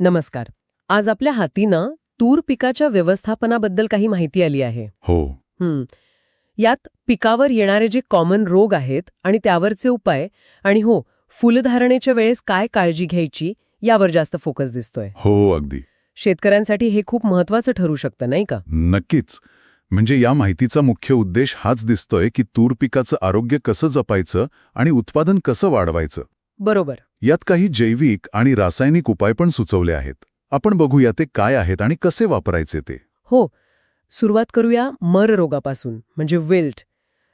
नमस्कार. आज आपल्या हातीनं तूर पिकाच्या व्यवस्थापनाबद्दल काही माहिती आली आहे. हो. हं. यात पिकावर येणारे जे कॉमन रोग आहेत आणि त्यावरचे उपाय आणि हो फुलधारणेच्या वेळेस काय काळजी घ्यायची यावर जास्त फोकस दिसतोय. हो अगदी. शेतकऱ्यांसाठी हे खूप महत्वाचं ठरू शकतं नाही का? नक्कीच. म्हणजे या माहितीचा मुख्य उद्देश हाच दिसतोय की तूर पिकाचं आरोग्य कसं जपायचं आणि उत्पादन कसं वाढवायचं. बरोबर. यात काही जैविक आणि रासायनिक उपाय पण सुचवले आहेत. आपण बघूया ते काय आहेत आणि कसे वापरायचे ते. हो. सुरुवात करूया मर रोगापासून म्हणजे विल्ट.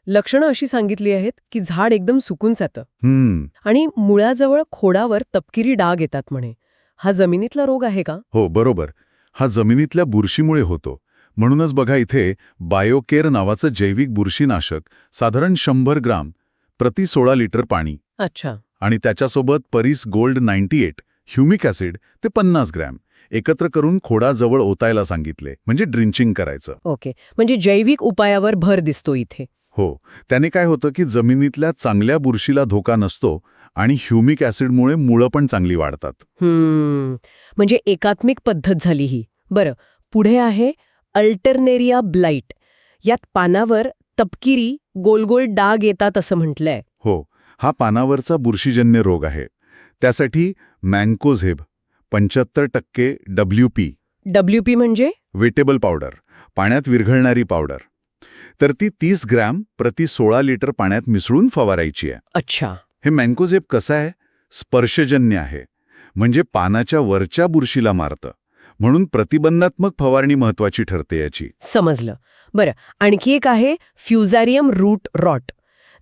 लक्षणं अशी सांगितली आहेत की झाड एकदम सुकून जातं. हम्म. आणि मुळाजवळ खोडावर तपकिरी डाग येतात म्हणे. हा जमिनीतला रोग आहे का? हो बरोबर. हा जमिनीतल्या बुरशीमुळे होतो. म्हणूनच बघा इथे बायोकेअर नावाचं जैविक बुरशीनाशक साधारण शंभर ग्राम प्रति सोळा लिटर पाणी. अच्छा. आणि त्याच्यासोबत परीस gold ninety eight humic acid ते पन्नास ग्रॅम एकत्र करून खोडाजवळ ओतायला सांगितले म्हणजे ड्रिंचिंग करायचं. ओके म्हणजे जैविक उपायावर भर दिसतो इथे. हो त्याने काय होतं की जमिनीतल्या चांगल्या बुरशीला धोका नसतो आणि ह्युमिक ॲसिडमुळे मुळं पण चांगली वाढतात. म्हणजे एकात्मिक पद्धत झाली ही. बरं पुढे आहे अल्टरनेरिया ब्लाइट. यात पानावर तपकिरी गोलगोल डाग येतात असं म्हटलंय. हो हा पानावरचा बुरशीजन्य रोग आहे. त्यासाठी मँकोझेब पंच्याहत्तर टक्के डब्ल्यू पी डब्ल्यू पी म्हणजे? वेटेबल पावडर पाण्यात विरघळणारी पावडर तर ती तीस ग्रॅम प्रति सोळा लिटर पाण्यात मिसळून फवारायची आहे. अच्छा. हे मँकोझेब कसं आहे? स्पर्शजन्य आहे. म्हणजे पानाच्या वरच्या बुरशीला मारतं. म्हणून प्रतिबंधात्मक फवारणी महत्वाची ठरते याची. समजलं. बरं आणखी एक आहे फ्युझारियम रूट रॉट.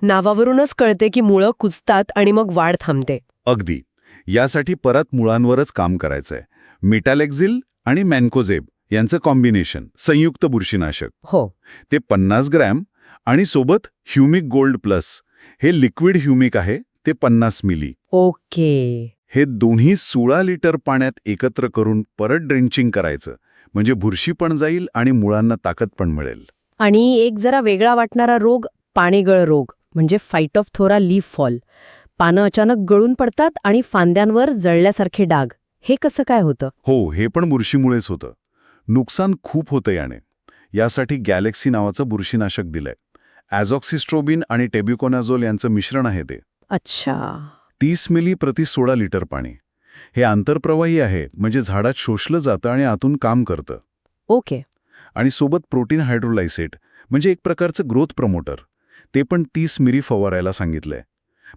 नावावरूनच कळते की मुळं कुचतात आणि मग वाढ थांबते. अगदी. यासाठी परत मुळांवरच काम करायचंय. मिटॅलेक्झिल आणि मॅन्कोझेब यांचं कॉम्बिनेशन संयुक्त बुरशीनाशक. हो. ते पन्नास ग्रॅम आणि सोबत ह्युमिक गोल्ड प्लस हे लिक्विड ह्युमिक आहे ते पन्नास मिली. ओके. हे दोन्ही सोळा लिटर पाण्यात एकत्र करून परत ड्रिंचिंग करायचं म्हणजे बुरशी पण जाईल आणि मुळांना ताकद पण मिळेल. आणि एक जरा वेगळा वाटणारा रोग पाणीगळ रोग. म्हणजे phytophthora leaf fall पानं अचानक गळून पडतात आणि फांद्यांवर जळल्यासारखे डाग. हे कसं काय होतं? हो हे पण बुरशीमुळेच होतं. नुकसान खूप होतं याने. यासाठी गॅलेक्सी नावाचं बुरशीनाशक दिलंय. ॲझॉक्सिस्ट्रोबिन आणि टेब्युकोनाझोल यांचं मिश्रण आहे ते. अच्छा. तीस मिली प्रति सोळा लिटर पाणी. हे आंतरप्रवाही आहे म्हणजे झाडात शोषलं जातं आणि आतून काम करतं. ओके. आणि सोबत प्रोटीन हायड्रोलायसेट म्हणजे एक प्रकारचं ग्रोथ प्रमोटर. ते पण तीस मिरी फवारायला सांगितलंय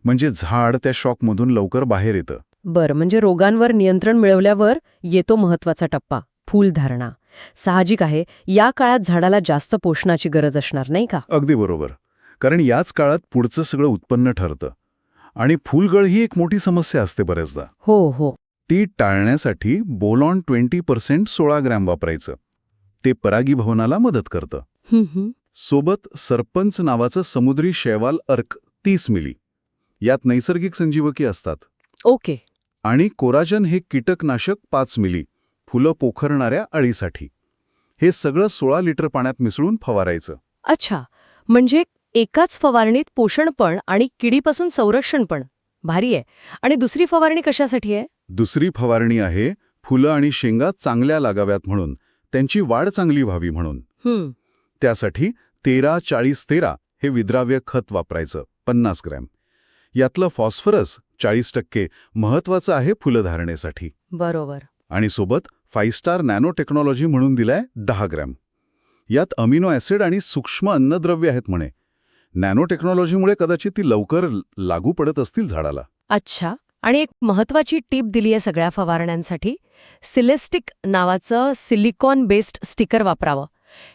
म्हणजे झाड त्या शॉकमधून लवकर बाहेर येतं. बरं म्हणजे रोगांवर नियंत्रण मिळवल्यावर येतो महत्त्वाचा टप्पा फूलधारणा साहजिक आहे या काळात झाडाला जास्त पोषणाची गरज असणार नाही का? अगदी बरोबर. कारण याच काळात पुढचं सगळं उत्पन्न ठरतं. आणि फुलगळ ही एक मोठी समस्या असते बऱ्याचदा. हो हो. ती टाळण्यासाठी बोलॉन ट्वेंटी पर्सेंट सोळा ग्रॅम वापरायचं. ते परागीभवनाला मदत करतं. सोबत सरपंच नावाचं समुद्री शैवाल अर्क तीस मिली. यात नैसर्गिक संजीवकी असतात. ओके. आणि कोराजन हे कीटकनाशक पाच मिली फुलं पोखरणाऱ्या अळीसाठी. हे सगळं सोळा लिटर पाण्यात मिसळून फवारायचं. अच्छा म्हणजे एकाच फवारणीत पोषण पण आणि किडीपासून संरक्षण पण. भारी आहे. आणि दुसरी फवारणी कशासाठी आहे? दुसरी फवारणी आहे फुलं आणि शेंगा चांगल्या लागाव्यात म्हणून. त्यांची वाढ चांगली व्हावी म्हणून. हं, त्यासाठी तेरा चाळीस तेरा हे विद्राव्य खत वापरायचं पन्नास ग्रॅम. यातलं फॉस्फरस चाळीस टक्के महत्वाचं आहे फुलधारणेसाठी. बरोबर. आणि सोबत फाईव्ह स्टार नॅनो टेक्नॉलॉजी म्हणून दिलाय दहा ग्रॅम. यात अमिनो ॲसिड आणि सूक्ष्म अन्नद्रव्य आहेत म्हणे. नॅनो टेक्नॉलॉजीमुळे कदाचित ती लवकर लागू पडत असतील झाडाला. अच्छा आणि एक महत्वाची टीप दिली आहे सगळ्या फवारण्यांसाठी सिलेस्टिक नावाचं सिलिकॉन बेस्ड स्टिकर वापरावं.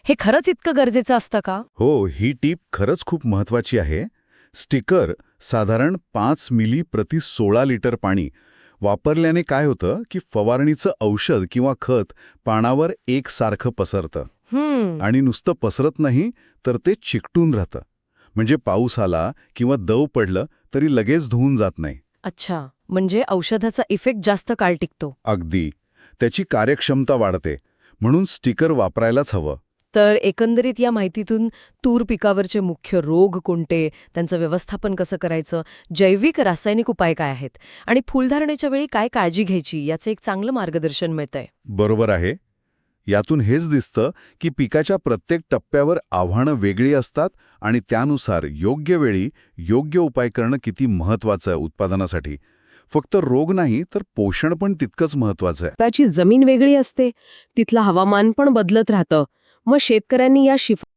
हे खरंच इतकं गरजेचं असतं का? हो ही टीप खरंच खूप महत्वाची आहे. स्टिकर साधारण पाच मिली प्रति सोळा लिटर पाणी वापरल्याने काय होतं की फवारणीचं औषध किंवा खत पानावर एकसारखं पसरतं. आणि नुसतं पसरत नाही तर ते चिकटून राहतं. म्हणजे पाऊस आला किंवा दव पडलं तरी लगेच धुवून जात नाही. अच्छा. म्हणजे औषधाचा इफेक्ट जास्त काळ टिकतो. अगदी. त्याची कार्यक्षमता वाढते. म्हणून स्टिकर वापरायलाच हवं. तर एकंदरीत या माहितीतून तूर पिकावरचे मुख्य रोग कोणते? त्यांचं व्यवस्थापन कसं करायचं? जैविक रासायनिक उपाय काय आहेत? आणि फुलधारणेच्या वेळी काय काळजी घ्यायची? याचं एक चांगलं मार्गदर्शन मिळतंय. बरोबर आहे. यातून हेच दिसतं की पिकाच्या प्रत्येक टप्प्यावर आव्हानं वेगळी असतात आणि त्यानुसार योग्य वेळी योग्य उपाय करणं किती महत्वाचं आहे उत्पादनासाठी. फक्त रोग नाही तर पोषण पण तितकंच महत्वाचं आहे. त्याची जमीन वेगळी असते. तिथलं हवामान पण बदलत राहतं. मग शेतकऱ्यांनी या शिफा